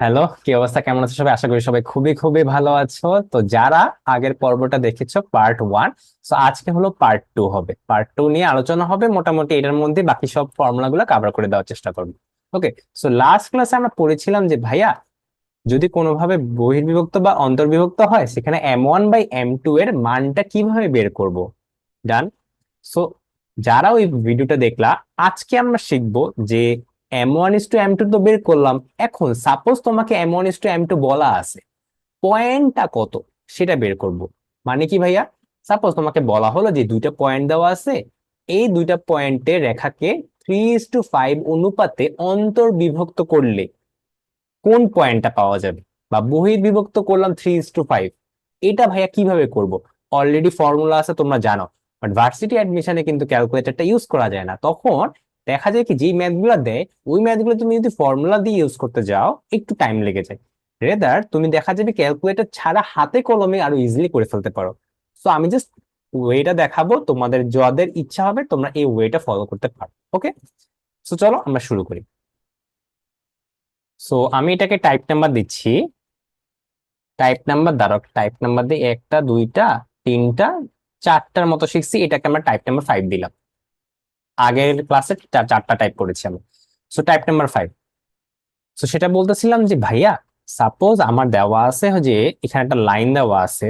Hello, কি অবস্থা? কেমন আছো সবাই? আশা করি সবাই খুবই খুবই ভালো আছো। তো যারা আগের পর্বটা দেখেছ পার্ট ওয়ান তো আজকে হলো পার্ট টু হবে। পার্ট টু নিয়ে আলোচনা হবে, মোটামুটি এটার মধ্যে বাকি সব ফর্মুলা গুলো কভার করে দেওয়ার চেষ্টা করব। ওকে সো লাস্ট ক্লাসে আমরা পড়েছিলাম যে, ভাইয়া, যদি কোনোভাবে বহির্বিভক্ত বা অন্তর্বিভক্ত হয়, সেখানে M one by M two এর মানটা কীভাবে বের করব? ডান সো যারা ওই ভিডিওটা দেখলা, আজকে আমরা শিখব যে M one is to M two তো বের করলাম। এখন সাপোজ তোমাকে M one is to M two বলা আছে। পয়েন্টটা কত? সেটা বের করব। মানে কি ভাইয়া? সাপোজ তোমাকে বলা হলো যে দুইটা পয়েন্ট দেওয়া আছে। এই দুইটা পয়েন্টের রেখাকে থ্রি ইস টু ফাইভ অনুপাতে অন্তর্বিভক্ত করলে কোন পয়েন্টটা পাওয়া যাবে? বা বহির্বিভক্ত করলাম থ্রি ইস টু ফাইভ এটা ভাইয়া কীভাবে করব? অলরেডি ফর্মুলা আছে, তোমরা জানো। বাট ভার্সিটি অ্যাডমিশনে কিন্তু ক্যালকুলেটরটা ইউজ করা যায় না। তখন দেখা যায় কি, যেই ম্যাথগুলো দেয়, ওই ম্যাথগুলো তুমি যদি ফর্মুলা দিয়ে ইউজ করতে যাও, একটু টাইম লেগে যায়। রেদার তুমি দেখা যাবে ক্যালকুলেটর ছাড়া হাতে কলমে আরও ইজিলি করে ফেলতে পারো। সো আমি জাস্ট ওয়েটা দেখাবো, তোমাদের যাদের ইচ্ছা হবে, তোমরা এই ওয়েটা ফলো করতে পারো ওকে সো চলো আমরা শুরু করি। সো আমি এটাকে টাইপ নাম্বার দিচ্ছি। টাইপ নাম্বার দ্বারা টাইপ নাম্বার দিয়ে একটা, দুইটা, তিনটা, চারটার মতো শিখছি, এটাকে আমরা টাইপ নাম্বার ফাইভ দিলাম। আগের ক্লাসে চারটা টাইপ করেছি আমি। So type number five so সেটা বলতেছিলাম যে, ভাইয়া সাপোজ আমার দেওয়া আছে যে, এখানে একটা লাইন দেওয়া আছে,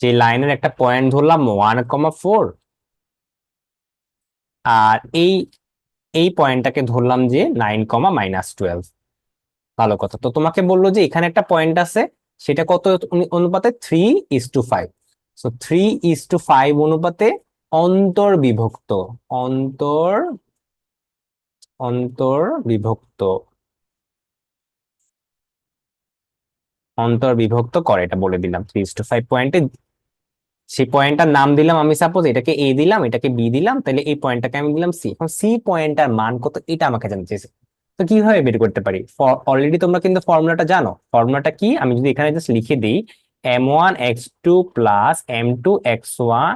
যে লাইনের একটা পয়েন্ট ধরলাম ওয়ান কমা ফোর আর এই এই পয়েন্টটাকে ধরলাম যে নাইন কমা মাইনাস টুয়েলভ ভালো কথা। তো তোমাকে বলল যে, এখানে একটা পয়েন্ট আছে, সেটা কত অনুপাতে three is to five so three is to five অনুপাতে অন্তর্বিভক্ত, অন্তর, অন্তর্বিভক্ত। অন্তর্বিভক্ত করে, এটা বলে দিলাম থ্রি টু ফাইভ পয়েন্টে সেই পয়েন্টটার নাম দিলাম, আমি সাপোজ এটাকে এ দিলাম, এটাকে বি দিলাম, তাহলে এই পয়েন্টটাকে আমি দিলাম সি এখন সি পয়েন্টটার মান কত, এটা আমাকে জানতে চেয়েছে তো কীভাবে বের করতে পারি? অলরেডি তোমরা কিন্তু ফর্মুলাটা জানো। ফর্মুলাটা কি? আমি যদি এখানে জাস্ট লিখে দিই M one x two plus M two x one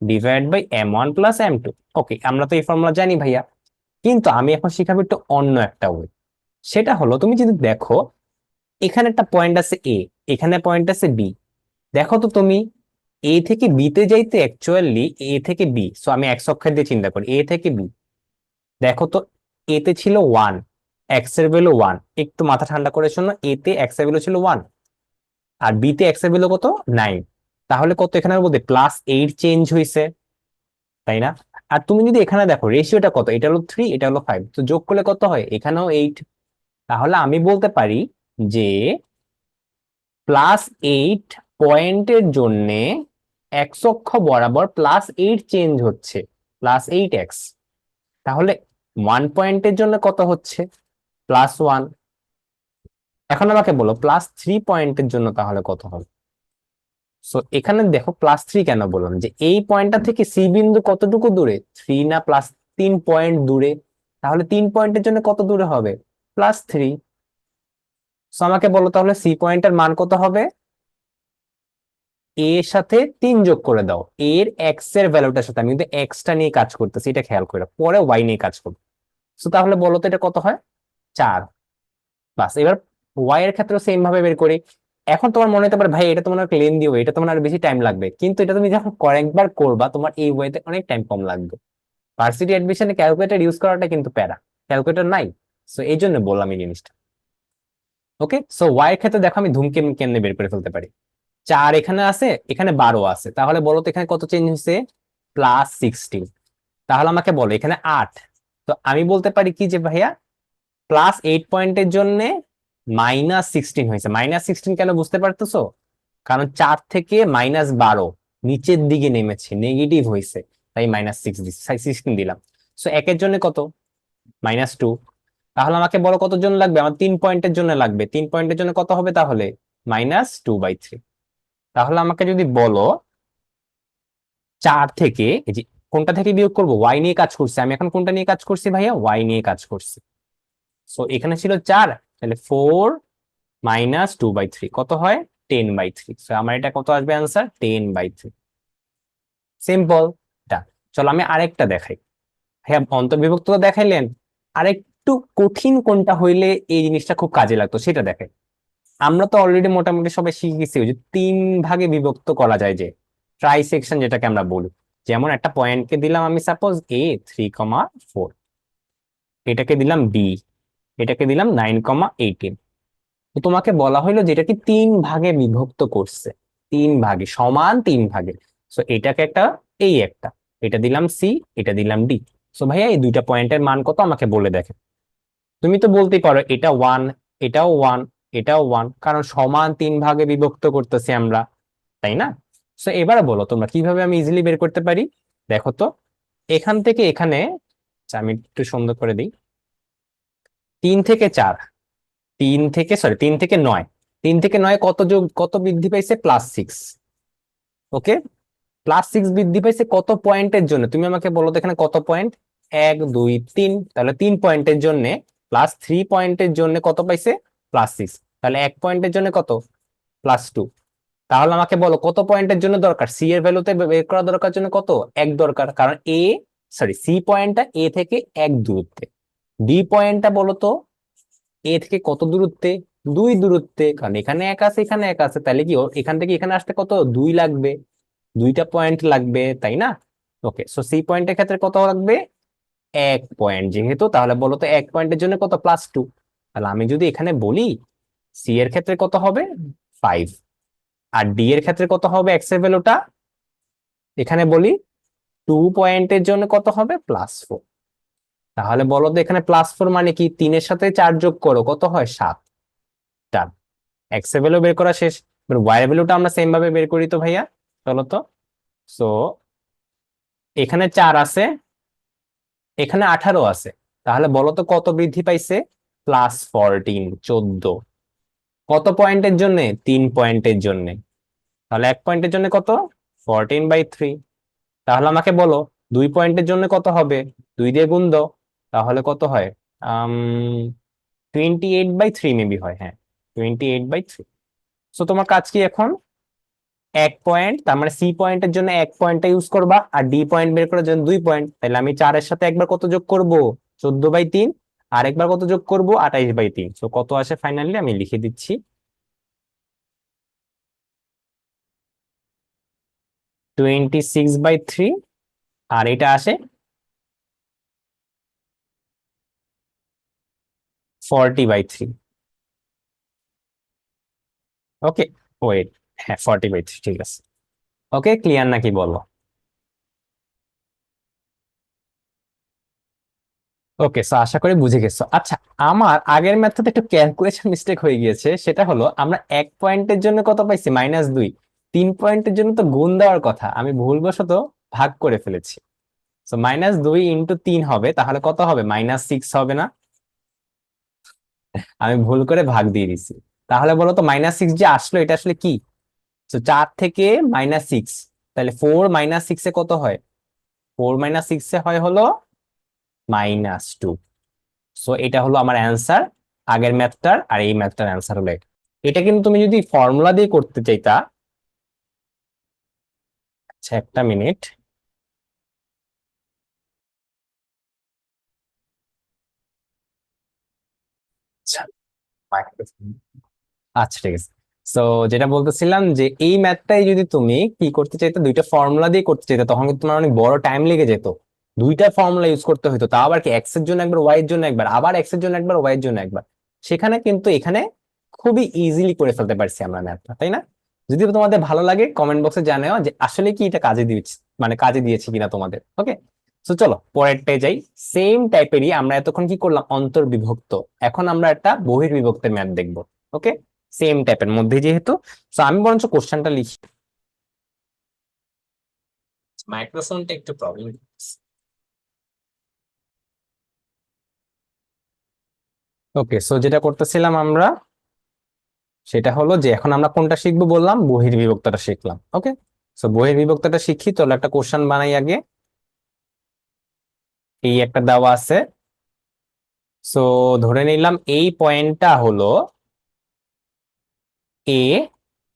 divide by M one plus M two okay আমরা তো এই ফর্মুলা জানি ভাইয়া। কিন্তু আমি এখন শিখাবো একটু অন্য একটা ওয়ে সেটা হলো, তুমি যদি দেখো, এখানে একটা পয়েন্ট আছে এ এখানে পয়েন্ট আছে বি দেখো তো তুমি এ থেকে বি তে যাইতে অ্যাকচুয়ালি এ থেকে বি সো আমি এক অক্ষর দিয়ে চিন্তা করি এ থেকে বি দেখো তো এ তে ছিল ওয়ান এক্সের ভ্যালু ওয়ান একটু মাথা ঠান্ডা করে শোনো এ তে এক্সের ভ্যালু ছিল ওয়ান আর বি তে এক্সের ভ্যালু কত? নাইন তাহলে কত এখানে বলতে প্লাস এইট চেঞ্জ হয়েছে তাই না? আর তুমি যদি এখানে দেখো রেশিওটা কত? এটা হলো থ্রি এটা হলো ফাইভ তো যোগ করলে কত হয়? এখানেও এইট তাহলে আমি বলতে পারি যে প্লাস এইট পয়েন্টের জন্যে এক্স অক্ষ বরাবর প্লাস এইট চেঞ্জ হচ্ছে প্লাস এইট এক্স তাহলে ওয়ান পয়েন্টের জন্য কত হচ্ছে? প্লাস ওয়ান এখন আমাকে বলো প্লাস থ্রি পয়েন্টের জন্য তাহলে কত হবে? সো এখানে দেখো প্লাস থ্রি কেন বললাম? যে এই পয়েন্টটা থেকে সি বিন্দু কতটুকু দূরে? থ্রি না প্লাস তিন পয়েন্ট দূরে। তাহলে তিন পয়েন্টের জন্য কত দূরে হবে? প্লাস থ্রি সো আমাকে বলো তাহলে সি পয়েন্টের মান কত হবে? এর সাথে তিন যোগ করে দাও। এর এক্সের ভ্যালুটার সাথে। আমি কিন্তু এক্সটা নিয়ে কাজ করতেছি, এটা খেয়াল করে পরে ওয়াই নিয়ে কাজ করব। সো তাহলে বলো তো এটা কত হয়? চার। বাস, এবার ওয়াই এর ক্ষেত্রে সেম ভাবে বের করি। এখন তোমার মনে হতে পারে, ভাই, এটা তোমার লেন দিও এটা তোমার আর বেশি টাইম লাগবে। কিন্তু এটা তুমি যখন কয়েকবার করবা, তোমার এই ওয়েতে অনেক টাইম কম লাগবে। ভার্সিটি অ্যাডমিশনে ক্যালকুলেটর ইউজ করাটা কিন্তু প্যারা। ক্যালকুলেটর নাই। সো এই জন্য বললাম এই জিনিসটা। ওকে সো ওয়াই এর ক্ষেত্রে দেখো আমি ধুম কেমনে কেমনে বের করে ফেলতে পারি। চার এখানে আছে, এখানে বারো আছে। তাহলে বলো তো এখানে কত চেঞ্জ হয়েছে? প্লাস সিক্সটিন তাহলে আমাকে বলো, এখানে আট। তো আমি বলতে পারি কি যে, ভাইয়া প্লাস এইট পয়েন্টের জন্য মাইনাস সিক্সটিন হয়েছে। মাইনাস সিক্সটিন কেন বুঝতে পারতেছো? কারণ চার থেকে মাইনাস বারো নিচের দিকে নেমেছে, নেগেটিভ হয়েছে। তাই মাইনাস সিক্স সিক্সটিন দিলাম। সো একের জন্য কত? Minus two. তাহলে আমাকে বলো কত জন লাগবে? আমার তিন পয়েন্টের জন্য লাগবে। তিন পয়েন্টের জন্য কত হবে তাহলে? Minus two by three. তাহলে আমাকে যদি বলো, চার থেকে যে কোনটা থেকে বিয়োগ করব? ওয়াই নিয়ে কাজ করছি। আমি এখন কোনটা নিয়ে কাজ করছি ভাইয়া? ওয়াই নিয়ে কাজ করছি। সো এখানে ছিল চার তাহলে four minus two by three কত হয়? টেন বাই থ্রি আমার এটা কত আসবে answer ten by three simple done চলো আমি আরেকটা দেখাই। হ্যাঁ অন্তর্বিভক্ত তো দেখাইলেন। আরেকটা কঠিন কোনটা হইলে এই জিনিসটা খুব কাজে লাগতো, সেটা দেখে আমরা তো অলরেডি মোটামুটি সবাই শিখে গেছি যে তিন ভাগে বিভক্ত করা যায় যে ট্রাই সেকশন যেটাকে আমরা বলি। যেমন একটা পয়েন্টকে দিলাম আমি suppose A three comma four এটাকে দিলাম বি এটাকে দিলাম নাইন কমা এইটিন। তো তোমাকে বলা হলো যে এটাকে তিন ভাগে বিভক্ত করছে। তিন ভাগে সমান তিন ভাগে। সো এটাকে একটা এই একটা। এটা দিলাম সি এটা দিলাম ডি। সো ভাইয়া এই দুইটা পয়েন্টের মান কত আমাকে বলে দেখে তুমি তো বলতেই পারো এটা ওয়ান এটাও ওয়ান এটাও ওয়ান কারণ সমান তিন ভাগে বিভক্ত করতেছি আমরা তাই না? সো এবার বলো তোমরা কীভাবে আমি ইজিলি বের করতে পারি? দেখো তো এখান থেকে এখানে আচ্ছা, আমি একটু সুন্দর করে দিই। তিন থেকে চার, তিন থেকে সরি তিন থেকে নয়। তিন থেকে নয় কত যোগ, কত বৃদ্ধি পাইছে? Plus six okay plus six বৃদ্ধি পাইছে কত পয়েন্টের জন্য? তুমি আমাকে বলো তো এখানে কত পয়েন্ট? এক, দুই, তিন। তাহলে তিন পয়েন্টের জন্য প্লাস থ্রি পয়েন্টের জন্য কত পাইছে? প্লাস সিক্স তাহলে এক পয়েন্টের জন্য কত? প্লাস টু তাহলে আমাকে বলো, কত পয়েন্টের জন্য দরকার? সি এর ভ্যালুতে বের করা দরকার জন্য কত? এক দরকার। কারণ এ সরি সি পয়েন্টটা এ থেকে এক দূরত্বে। ডি পয়েন্টটা বলো তো এ থেকে কত দূরত্বে? দুই দূরত্বে। কারণ এখানে এক আছে, এখানে এক আছে। তাহলে কি এখান থেকে এখানে আসতে কত? দুই লাগবে। দুইটা পয়েন্ট লাগবে, তাই না? ওকে সো সি পয়েন্টের ক্ষেত্রে কত লাগবে? এক পয়েন্ট যেহেতু, তাহলে বলো তো এক পয়েন্টের জন্য কত? প্লাস টু তাহলে আমি যদি এখানে বলি সি এর ক্ষেত্রে কত হবে? ফাইভ আর ডি এর ক্ষেত্রে কত হবে? এক্সের ভ্যালুটা এখানে বলি টু পয়েন্টের জন্য কত হবে? প্লাস ফোর তাহলে বলো তো এখানে প্লাস ফোর মানে কি? তিনের সাথে চার যোগ করো, কত হয়? সাত। ডান। এক্সের ভ্যালু বের করা শেষ। এবার ওয়াই ভ্যালুটা আমরা সেম ভাবে বের করি তো ভাইয়া। চলো তো। সো এখানে চার আছে, এখানে আঠারো আছে। তাহলে বলো তো কত বৃদ্ধি পাইছে? প্লাস ফরটিন চোদ্দ। কত পয়েন্টের জন্য? তিন পয়েন্টের জন্য। তাহলে এক পয়েন্টের জন্য কত? ফরটিন বাই থ্রি তাহলে আমাকে বলো, দুই পয়েন্টের জন্য কত হবে? দুই দিয়ে গুণ দাও। তাহলে কত হয়? Twenty eight by three maybe হয় হ্যাঁ। Twenty eight by three so তোমার কাজ কি এখন? এক পয়েন্ট তার মানে সি পয়েন্টের জন্য এক পয়েন্টটা ইউজ করবা, আর ডি পয়েন্ট বের করার জন্য দুই পয়েন্ট তাহলে আমি চারের সাথে একবার কত যোগ করব? চোদ্দ বাই তিন। আর একবার কত যোগ করব? আঠাইশ বাই তিন। সো কত আসে ফাইনালি আমি লিখে দিচ্ছি। টোয়েন্টি সিক্স বাই থ্রি আর এটা আসে forty by three okay wait হ্যাঁ ফর্টি বাই থ্রি ঠিক আছে। ওকে ক্লিয়ার নাকি বলো? ওকে সো আশা করি বুঝে গেছো। আচ্ছা আমার আগের মেথডে একটু ক্যালকুলেশন মিস্টেক হয়ে গিয়েছে, সেটা হলো আমরা এক পয়েন্টের জন্য কত পাইছি? মাইনাস দুই। তিন পয়েন্টের জন্য তো গুণ দেওয়ার কথা, আমি ভুলবশত ভাগ করে ফেলেছি। সো মাইনাস দুই ইন্টু তিন হবে, তাহলে কত হবে? মাইনাস সিক্স হবে না। আমি ভুল করে ভাগ দিয়ে দিছি। তাহলে বলো তো মাইনাস সিক্স যে আসলো, এটা আসলে কি? তো চার থেকে মাইনাস সিক্স তাহলে ফোর মাইনাস সিক্সে কত হয়? ফোর মাইনাস সিক্সে হয় হলো মাইনাস টু সো এটা হলো আমার অ্যান্সার আগের ম্যাথটার আর এই ম্যাথটার অ্যান্সার হলো এটা। এটা কিন্তু তুমি যদি ফর্মুলা দিয়ে করতে চাইতা আচ্ছা একটা মিনিট আচ্ছা ঠিক আছে। সো যেটা বলতেছিলাম যে এই ম্যাথটাই যদি তুমি কি করতে চাইতে, দুইটা ফর্মুলা দিয়ে করতে চাইতে, তখন কিন্তু তোমার অনেক বড় টাইম লেগে যেত। দুইটা ফর্মুলা ইউজ করতে হতো তা আবার কি এক্সের জন্য একবার ওয়াই এর জন্য একবার, আবার এক্সের জন্য একবার ওয়াই এর জন্য একবার। সেখানে কিন্তু এখানে খুবই ইজিলি করে ফেলতে পারছি আমরা ম্যাথটা তাই না? যদি তোমাদের ভালো লাগে কমেন্ট বক্সে জানাও যে আসলে কি এটা কাজে দিয়েছি মানে কাজে দিয়েছি কিনা তোমাদের ওকে তো চলো পরেরটায় যাই। সেম টাইপেরই আমরা এতক্ষণ কি করলাম? অন্তর্বিভক্ত। এখন আমরা একটা বহির্বিভক্তের ম্যাথ দেখব ওকে সেম টাইপের মধ্যে যেহেতু। তো আমি বরঞ্চ কোশ্চেনটা লিখি। মাইক্রোফোনটা একটু প্রবলেম ওকে সো যেটা করতেছিলাম আমরা সেটা হলো যে এখন আমরা কোনটা শিখব বললাম? বহির্বিভক্তটা শিখলাম ওকে সো বহির্বিভক্তটা শিখি তাহলে একটা কোশ্চেন বানাই আগে। এই একটা দেওয়া আছে। সো ধরে নিলাম এই পয়েন্টটা হলো A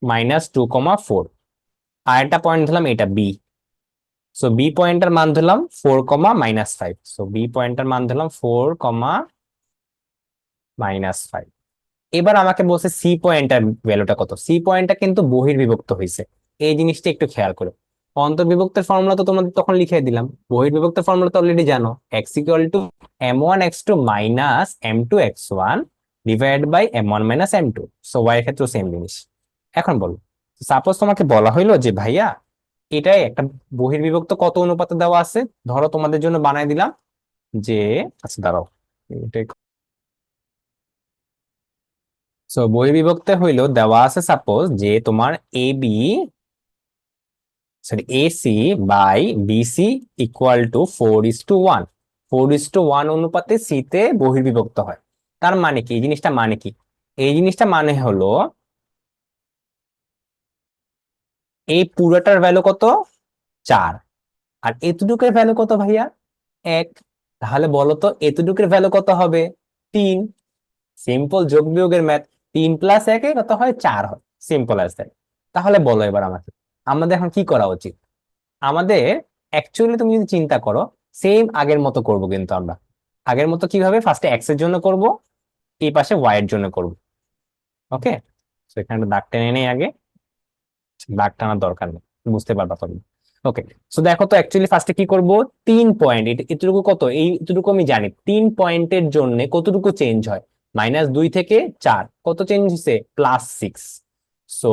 minus two comma four আর একটা পয়েন্ট ধরলাম এটা বি সো বি পয়েন্টের মান ধরলাম four comma minus five so B পয়েন্টের মান ধরলাম ফোর কমা মাইনাস ফাইভ এবার আমাকে বলছে সি পয়েন্টের ভ্যালুটা কত? সি পয়েন্টটা কিন্তু বহির্বিভক্ত হয়েছে। এই জিনিসটা একটু খেয়াল করো। অন্তর্বিভক্তের ফর্মুলা তো তোমাদের তখন লিখে দিলাম। বহির্বিভক্তের ফর্মুলা তো অলরেডি জানো। X equal to M one x two minus M two x one divide by M one minus M two so y এর ক্ষেত্রেও সেম জিনিস। এখন বলো সাপোজ তোমাকে বলা হইল যে, ভাইয়া এটাই একটা বহির্বিভক্ত কত অনুপাতে দেওয়া আছে? ধরো তোমাদের জন্য বানাই দিলাম যে আচ্ছা দাঁড়াও সো বহির্বিভক্তে হইল দেওয়া আছে সাপোজ যে, তোমার A B sorry AC by BC equal to four is to one four is to one অনুপাতে সি তে বহির্বিভক্ত হয়। তার মানে কি? এই জিনিসটা মানে কি? এই জিনিসটা মানে হলো এই পুরোটার ভ্যালু কত? চার। আর এতটুকুর ভ্যালু কত ভাইয়া? এক। তাহলে বলো তো এতটুকুর ভ্যালু কত হবে? তিন। সিম্পল যোগ বিয়োগের ম্যাথ তিন প্লাস একে কত হয়? চার হয়। সিম্পল অ্যাজ দ্যাট তাহলে বলো এবার আমাকে। আমাদের এখন কি করা উচিত? আমাদের অ্যাকচুয়ালি তুমি যদি চিন্তা করো সেম আগের মতো করব কিন্তু আমরা। আগের মতো কীভাবে? ফার্স্টে এক্সের জন্য করব, এই পাশে ওয়াই এর জন্য করব। ওকে তো এখানে দাগ টেনে নেই আগে। দাগ টানার দরকার নেই। বুঝতে পারবা তুমি ওকে সো দেখো তো অ্যাকচুয়ালি ফার্স্টে কি করব? তিন পয়েন্ট এতটুকু কত? এই এতটুকু আমি জানি। তিন পয়েন্টের জন্য কতটুকু চেঞ্জ হয়? মাইনাস দুই থেকে চার। কত চেঞ্জ হচ্ছে প্লাস সিক্স সো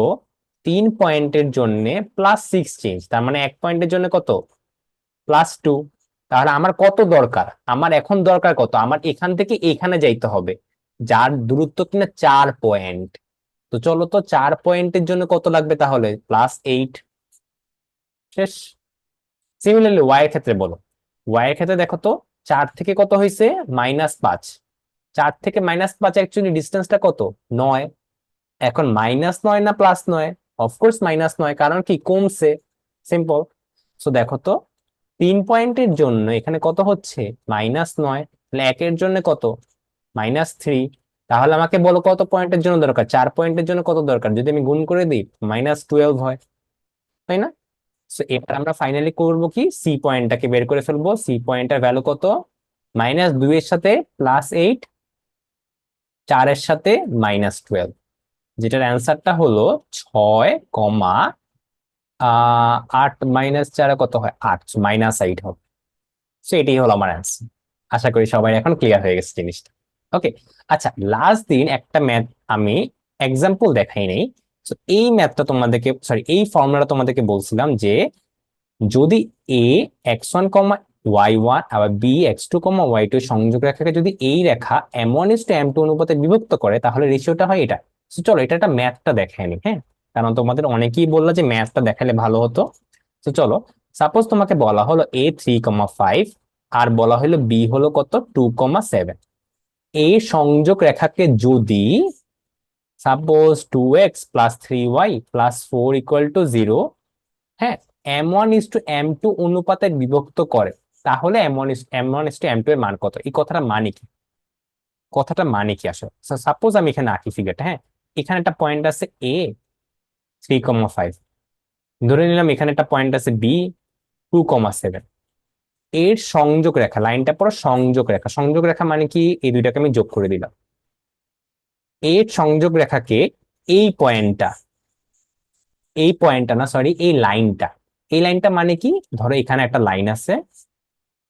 তিন পয়েন্টের জন্য প্লাস সিক্স চেঞ্জ তার মানে এক পয়েন্টের জন্য কত? প্লাস টু তাহলে আমার কত দরকার? আমার এখন দরকার কত? আমার এখান থেকে এখানে যাইতে হবে, যার দূরত্ব কিনা চার পয়েন্ট। তো চলো তো চার পয়েন্টের জন্য কত লাগবে তাহলে? প্লাস এইট শেষ। সিমিলারলি ওয়াই এর ক্ষেত্রে বলো। ওয়াই এর ক্ষেত্রে দেখো তো, চার থেকে কত হয়েছে মাইনাস পাঁচ। চার থেকে মাইনাস পাঁচ অ্যাকচুয়ালি ডিস্টেন্সটা কত? নয়। এখন মাইনাস নয় না প্লাস নয়? অফকোর্স মাইনাস নয়, কারণ কি? কমছে। সিম্পল সো দেখো তো, তিন পয়েন্টের জন্য এখানে কত হচ্ছে? মাইনাস নয়। তাহলে একের জন্য কত? মাইনাস থ্রি তাহলে আমাকে বলো কত পয়েন্টের জন্য দরকার? চার পয়েন্টের জন্য কত দরকার? যদি আমি গুণ করে দিই মাইনাস টুয়েলভ হয়। তাই না? সো এবার আমরা ফাইনালি করব কি? সি পয়েন্টটাকে বের করে ফেলব। সি পয়েন্টের ভ্যালু কত? মাইনাস দুইয়ের সাথে প্লাস এইট চারের সাথে মাইনাস টুয়েলভ যেটার অ্যান্সারটা হলো ছয় কমা আট মাইনাস চারে কত হয়? আট, মাইনাস এইট হবে। সো এটাই হলো আমার অ্যান্সার। আশা করি সবাই এখন ক্লিয়ার হয়ে গেছে জিনিসটা। ওকে আচ্ছা লাস্ট দিন একটা ম্যাথ আমি এক্সাম্পল দেখাই নেই। তো এই ম্যাথটা তোমাদেরকে সরি এই ফর্মুলাটা তোমাদেরকে বলছিলাম যে, যদি A x one comma y one আবার B x two comma y two সংযোগ রেখাকে যদি এই রেখা M one is to M two অনুপাতে বিভক্ত করে, তাহলে রেশিওটা হয় এটা। চলো, এটা একটা ম্যাথটা দেখাই নি হ্যাঁ? কারণ তোমাদের অনেকেই বলল যে ম্যাথটা দেখালে ভালো হতো। তো চলো সাপোজ তোমাকে বলা হলো এ থ্রি কমা ফাইভ আর বলা হলো বি হলো কত? টু কমা সেভেন এই সংযোগ রেখাকে যদি suppose two x plus three y plus four equal to zero হ্যাঁ M one is to M two অনুপাতে বিভক্ত করে, তাহলে M one is M one is to M two এর মান কত? এই কথাটা মানে কি? কথাটা মানে কি আসলে? সাপোজ আমি এখানে আঁকি ফিগারটা হ্যাঁ? এখানে একটা পয়েন্ট আছে এ থ্রি কমা ফাইভ ধরে নিলাম এখানে একটা পয়েন্ট আছে বি টু কমা সেভেন এর সংযোগ রেখা, লাইনটা পুরো সংযোগ রেখা। সংযোগ রেখা মানে কি? এই দুইটাকে আমি যোগ করে দিলাম। এর সংযোগ রেখাকে এই পয়েন্টটা এই পয়েন্টটা না সরি এই লাইনটা এই লাইনটা মানে কি? ধরো এখানে একটা লাইন আছে।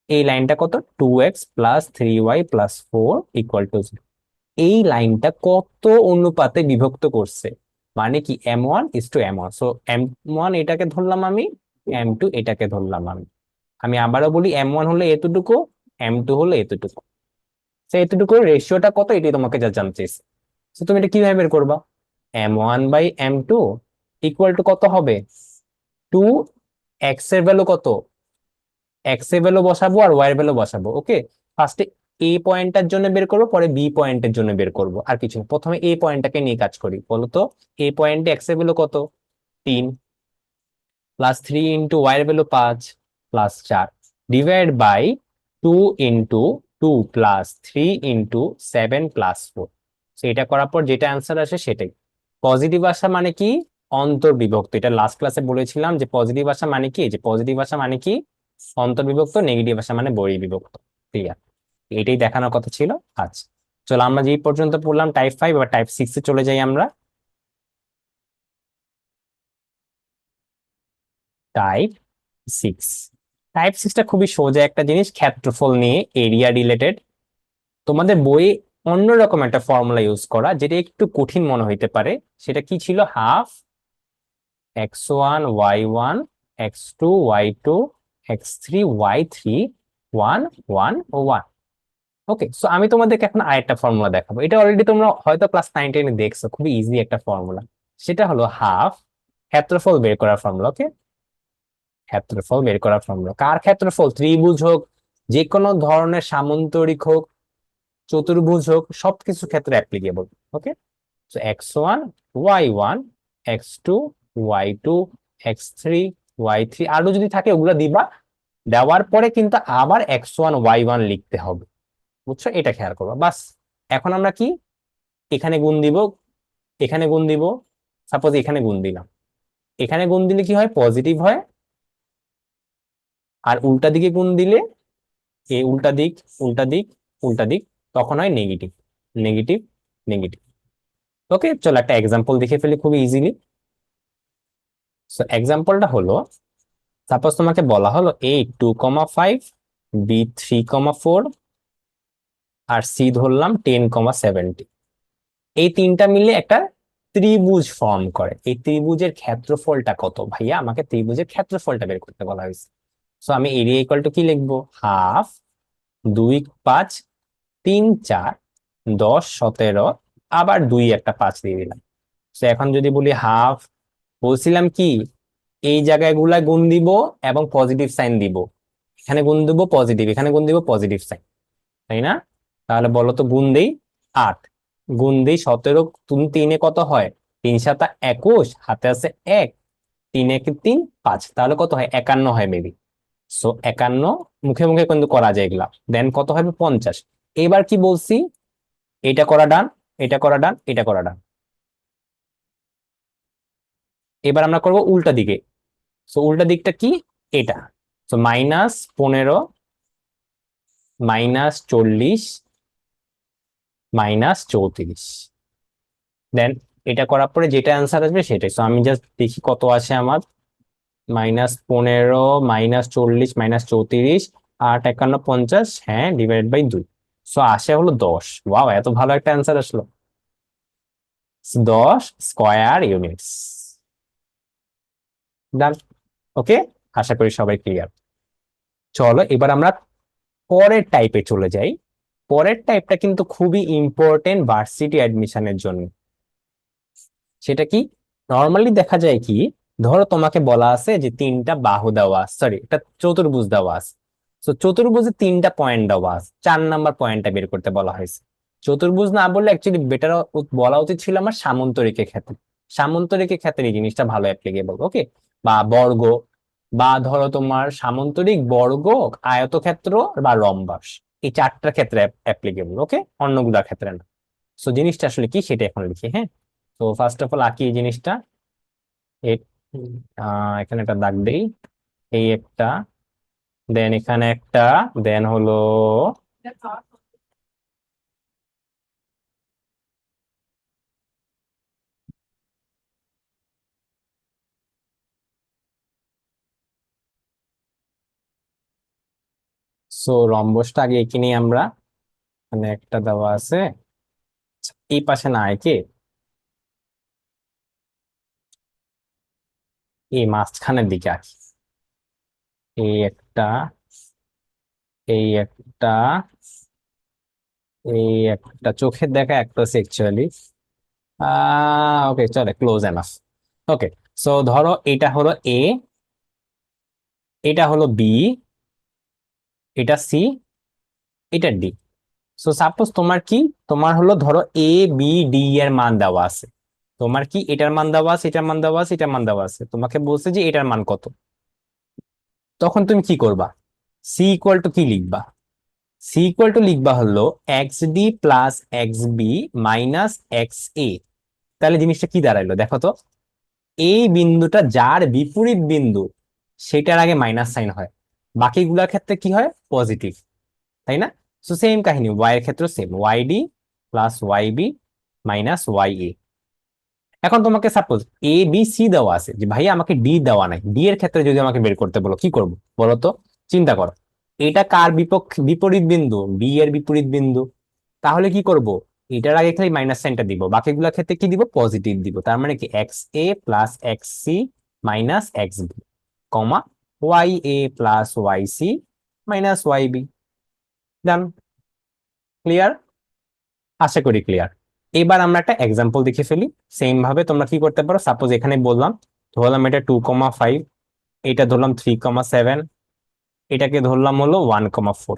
এই লাইনটা কত? Two x plus three y plus four equal to zero এই লাইনটা কত অনুপাতে বিভক্ত করছে? মানে কি M one is to M one so M one এটাকে ধরলাম আমি এম টু এটাকে ধরলাম আমি। আমি আবারও বলি এম ওয়ান হলো এতটুকু এম টু হলো এতটুকু। এতটুকু রেশিওটা কত? এটাই তোমাকে যা জানতে তো তুমি এটা কীভাবে বের করবা? M one by M two equal to কত হবে? টু এক্সের ভ্যালু কত? এক্সের ভ্যালু বসাবো আর ওয়াই এর ভ্যালু বসাবো ওকে ফার্স্টে এ পয়েন্টটার জন্য বের করব, পরে বি পয়েন্টের জন্য বের করব। আর কিছু প্রথমে এ পয়েন্টটাকে নিয়ে কাজ করি। বলতো এ পয়েন্টে এক্সের ভ্যালু কত? তিন। প্লাস থ্রি ইন্টু ওয়াই এর ভ্যালু পাঁচ। প্লাস চার। Divide by two into two plus three into seven plus four এটা করার পর যেটা অ্যান্সার আসে সেটাই। পজিটিভ আসা মানে কি? অন্তর্বিভক্ত। এটা লাস্ট ক্লাসে বলেছিলাম যে পজিটিভ আসা মানে কি? যে পজিটিভ আসা মানে কি? অন্তর্বিভক্ত নেগেটিভ আসা মানে বহির্বিভক্ত। ক্লিয়ার এটাই দেখানোর কথা ছিল আচ্ছা চলো আমরা যেই পর্যন্ত পড়লাম টাইপ ফাইভ বা টাইপ সিক্সে চলে যাই আমরা। টাইপ সিক্স টাইপ সিক্সটা খুবই সোজা একটা জিনিস, ক্ষেত্রফল নিয়ে এরিয়া রিলেটেড তোমাদের বইয়ে অন্যরকম একটা ফর্মুলা ইউজ করা, যেটা একটু কঠিন মনে হইতে পারে। সেটা কি ছিল? Half x one y one x two y two x three y three one one ও ওয়ান ওকে সো আমি তোমাদেরকে এখন আরেকটা ফর্মুলা দেখাবো। এটা অলরেডি তোমরা হয়তো ক্লাস নাইন টেনে দেখছ, খুবই ইজি একটা ফর্মুলা সেটা হলো হাফ ক্ষেত্রফল বের করার ফর্মুলা ওকে ক্ষেত্রফল বের করার ফর্মুলা কার ক্ষেত্রফল? ত্রিভুজ হোক যে কোনো ধরনের সামান্তরিক হোক, চতুর্ভুজ হোক, সবকিছু ক্ষেত্রে applicable okay so x one y one x two y two x three y three আরও যদি থাকে, ওগুলো দিবা। দেওয়ার পরে কিন্তু আবার এক্স ওয়ান ওয়াই ওয়ান লিখতে হবে। বুঝছ? এটা খেয়াল করবা। বাস, এখন আমরা কি? এখানে গুণ দিব, এখানে গুণ দিব। সাপোজ এখানে গুণ দিলাম। এখানে গুণ দিলে কি হয়? পজিটিভ হয়। আর উল্টা দিকে গুণ দিলে এ উল্টা দিক উল্টা দিক উল্টা দিক, তখন হয় নেগেটিভ নেগেটিভ নেগেটিভ ওকে চলো একটা এক্সাম্পল দেখে ফেলি খুবই ইজিলি সো এক্সাম্পলটা হলো সাপোজ তোমাকে বলা হলো A two comma five B three comma four R C ধরলাম টেন কমা সেভেন্টি এই তিনটা মিলে একটা ত্রিভুজ ফর্ম করে। এই ত্রিভুজের ক্ষেত্রফলটা কত? ভাইয়া, আমাকে ত্রিভুজের ক্ষেত্রফলটা বের করতে বলা হয়েছে। সো আমি এরিয়া ইকুয়াল টু কি লিখব? হাফ দুই, পাঁচ, তিন, চার, দশ, সতেরো, আবার দুই, একটা পাঁচ দিয়ে দিলাম। তো এখন যদি বলি হাফ বলছিলাম কি? এই জায়গায়গুলা গুণ দিব এবং পজিটিভ সাইন দিব। এখানে গুণ দিব পজিটিভ এখানে গুণ দিব পজিটিভ সাইন তাই না? তাহলে বলো তো গুণ দেই আট। গুণ দেই সতেরো, তুমি তিনে কত হয়? তিন সাতা একুশ, হাতে আছে এক, তিন এক তিন, পাঁচ। তাহলে কত হয়? একান্ন হয় মেবি সো একান্ন, মুখে মুখে কিন্তু করা যায় এগুলা। দেন কত হবে? পঞ্চাশ। এবার কি বলছি? এটা করা ডান, এটা করা ডান, এটা করা ডান। এবার আমরা করব উল্টা দিকে। সো উল্টা দিকটা কি? এটা। সো মাইনাস পনেরো মাইনাস চল্লিশ মাইনাস চৌত্রিশ। দেন এটা করার পরে যেটা অ্যান্সার আসবে সেটাই। সো আমি জাস্ট দেখি কত আছে আমার। মাইনাস পনেরো, মাইনাস চল্লিশ, মাইনাস চৌত্রিশ, আট, একান্ন, পঞ্চাশ হ্যাঁ ডিভাইড বাই দুই। সো আসে হলো দশ। ওয়াও এত ভালো একটা অ্যান্সার আসলো। দশ স্কয়ার ইউনিটস ডান ওকে আশা করি সবাই ক্লিয়ার চলো, এবার আমরা পরের টাইপে চলে যাই। পরের টাইপটা কিন্তু খুবই ইম্পর্টেন্ট ভার্সিটি অ্যাডমিশনের জন্য। সেটা কি? নর্মালি দেখা যায় কি, ধরো তোমাকে বলা আছে যে তিনটা বাহু দেওয়া সরি একটা চতুর্ভুজ দেওয়া আছে। তো চতুর্ভুজে তিনটা পয়েন্ট দেওয়া আছে, চার নাম্বার পয়েন্টটা বের করতে বলা হয়েছে। চতুর্ভুজ না বললে অ্যাকচুয়ালি বেটার বলা উচিত ছিল আমার সামন্তরিকের ক্ষেত্রে। সামন্তরিকের ক্ষেত্রে এই জিনিসটা ভালো অ্যাপ্লিকেবল ওকে বা বর্গ, বা ধরো তোমার সামন্তরিক বর্গ, আয়তক্ষেত্র, বা রম্বাস। এই চারটার ক্ষেত্রে অ্যাপ্লিকেবল ওকে অন্যগুলোর ক্ষেত্রে না। সো জিনিসটা আসলে কি সেটা এখন লিখি হ্যাঁ? তো ফার্স্ট অফ অল আঁকি এই জিনিসটা। এখানে একটা দাগ দেই। এই একটা দেন এখানে একটা দেন হলো সো রম্বসটা আগে এঁকে নিই আমরা। মানে একটা দেওয়া আছে। এই পাশে না এঁকে। এই মাঝখানের দিকে আঁকি। এই একটা এই একটা এই একটা। চোখের দেখা একটা অ্যাকচুয়ালি ওকে চলে ক্লোজ এনাফ ওকে সো ধরো এটা হলো এ এটা হলো বি এটা সি, এটা ডি। সো সাপোজ তোমার কি, তোমার হলো ধরো এ বি ডি এর মান দেওয়া আছে। তোমার কি এটার মান দেওয়া আছে, এটার মান দেওয়া আছে, এটার মান দেওয়া আছে। তোমাকে বলছে যে এটার মান কত। তখন তুমি কি করবা? সি ইকুয়াল টু কি লিখবা? সি ইকুয়াল টু লিখবা হলো x D plus x B minus x A তাহলে জিনিসটা কি দাঁড়াইলো? দেখো তো। এই বিন্দুটা যার বিপরীত বিন্দু, সেটার আগে মাইনাস সাইন হয়। বাকিগুলোর ক্ষেত্রে কি হয়? পজিটিভ তাই না? সো সেম কাহিনী ওয়াই এর ক্ষেত্রে same y D plus y B minus y A এখন তোমাকে সাপোজ এ বি সি দেওয়া আছে যে ভাই আমাকে ডি দেওয়া নাই। ডি এর ক্ষেত্রে যদি আমাকে বের করতে বলো, কি করব? বলো তো, চিন্তা করো। এটা কার বিপক্ষ, বিপরীত বিন্দু? বি এর বিপরীত বিন্দু। তাহলে কি করব? এটার আগে খালি মাইনাস সাইনটা দিব। বাকিগুলোর ক্ষেত্রে কি দিব? পজিটিভ দিব। তার মানে কি? X A plus x C minus x B comma y C minus y B done clear আশা করি ক্লিয়ার এবার আমরা একটা এক্সাম্পল দেখে ফেলি। সেম ভাবে তোমরা কি করতে পারো? সাপোজ এখানে বললাম, ধরলাম এটা টু কমা ফাইভ এটা ধরলাম থ্রি কমা সেভেন এটাকে ধরলাম হলো ওয়ান কমা ফোর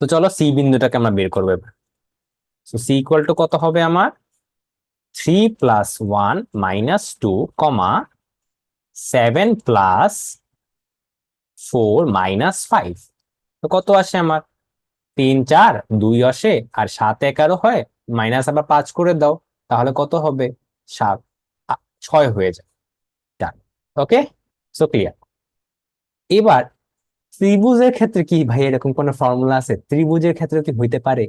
তো চলো সি বিন্দুটাকে আমরা বের করব এবার। সি ইকুয়াল টু কত হবে আমার? Three plus one minus two comma seven plus four minus five তো কত আসে আমার? তিন, চার, দুই আসে, আর সাত এগারো হয় মাইনাস আবার পাঁচ করে দাও, তাহলে কত হবে? সাত ছয় হয়ে যায়। ডান ওকে সো ক্লিয়ার এবার, ত্রিভুজের ক্ষেত্রে কি ভাই এরকম কোন ফর্মুলা আছে? ত্রিভুজের ক্ষেত্রে কি হইতে পারে?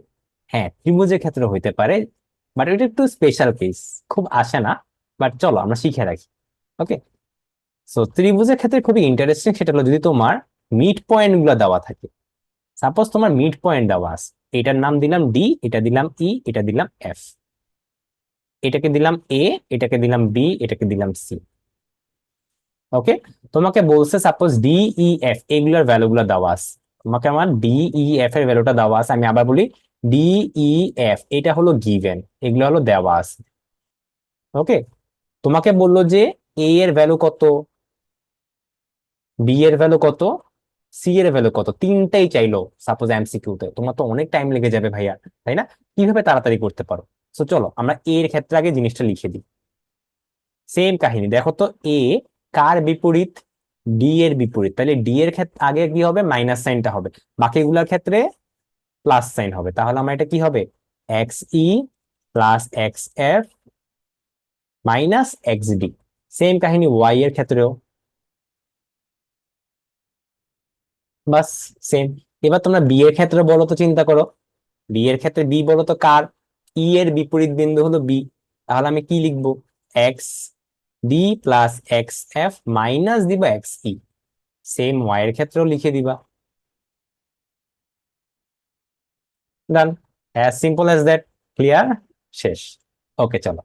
হ্যাঁ ত্রিভুজের ক্ষেত্রে হইতে পারে বাট এটা একটু স্পেশাল কেস খুব আসে না বাট চলো আমরা শিখে রাখি। ওকে সো ত্রিভুজের ক্ষেত্রে খুবই ইন্টারেস্টিং সেটা হলো যদি তোমার মিড পয়েন্টগুলো দেওয়া থাকে। সাপোজ তোমার মিড পয়েন্ট দেওয়া আছে। এটার নাম দিলাম ডি এটা দিলাম ই এটা দিলাম এফ এটাকে দিলাম এ এটাকে দিলাম বি এটাকে দিলাম সি ওকে তোমাকে বলছে সাপোজ ডি ই এফ এগুলোর ভ্যালুগুলো দেওয়া আছে। তোমাকে আমার ডি ই এফ এর ভ্যালুটা দেওয়া আছে। আমি আবার বলি ডি ই এফ এটা হলো গিভেন এগুলো হলো দেওয়া আছে। ওকে তোমাকে বলল যে এ এর ভ্যালু কত? বি এর ভ্যালু কত? সি এর ভ্যালু কত? তিনটাই চাইলো সাপোজ এমসিকিউতে তোমার তো অনেক টাইম লেগে যাবে ভাইয়া, তাই না? কীভাবে তাড়াতাড়ি করতে পারো? তো চলো, আমরা এ এর ক্ষেত্রে আগে জিনিসটা লিখে দিই। সেম কাহিনী, দেখো তো এ কার বিপরীত? ডি এর বিপরীত। তাহলে ডি এর ক্ষেত্রে আগে কি হবে? মাইনাস সাইনটা হবে। বাকিগুলোর ক্ষেত্রে প্লাস সাইন হবে। তাহলে আমার এটা কি হবে? X E plus x F minus x D same কাহিনী ওয়াই এর ক্ষেত্রেও। বাস সেম এবার তোমরা বি এর ক্ষেত্রে বলো তো চিন্তা করো। বি এর ক্ষেত্রে বি বলো তো কার? ই এর বিপরীত বিন্দু হলো বি তাহলে আমি কি লিখব? X D plus x F minus দিবা এক্স ই সেম ওয়াই এর ক্ষেত্রেও লিখে দিবা। Done as simple as that clear শেষ। ওকে চলো।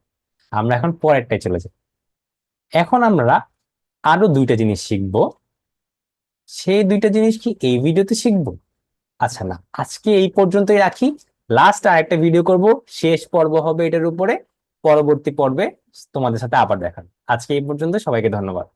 আমরা এখন পরেরটাই চলে যাই। এখন আমরা আরও দুইটা জিনিস শিখব। সেই দুইটা জিনিস কি এই ভিডিওতে শিখব? আচ্ছা না, আজকে এই পর্যন্তই রাখি। লাস্ট আর একটা ভিডিও করব। শেষ পর্ব হবে এটার উপরে। পরবর্তী পর্বে তোমাদের সাথে আবার দেখা আজকে এই পর্যন্ত সবাইকে ধন্যবাদ।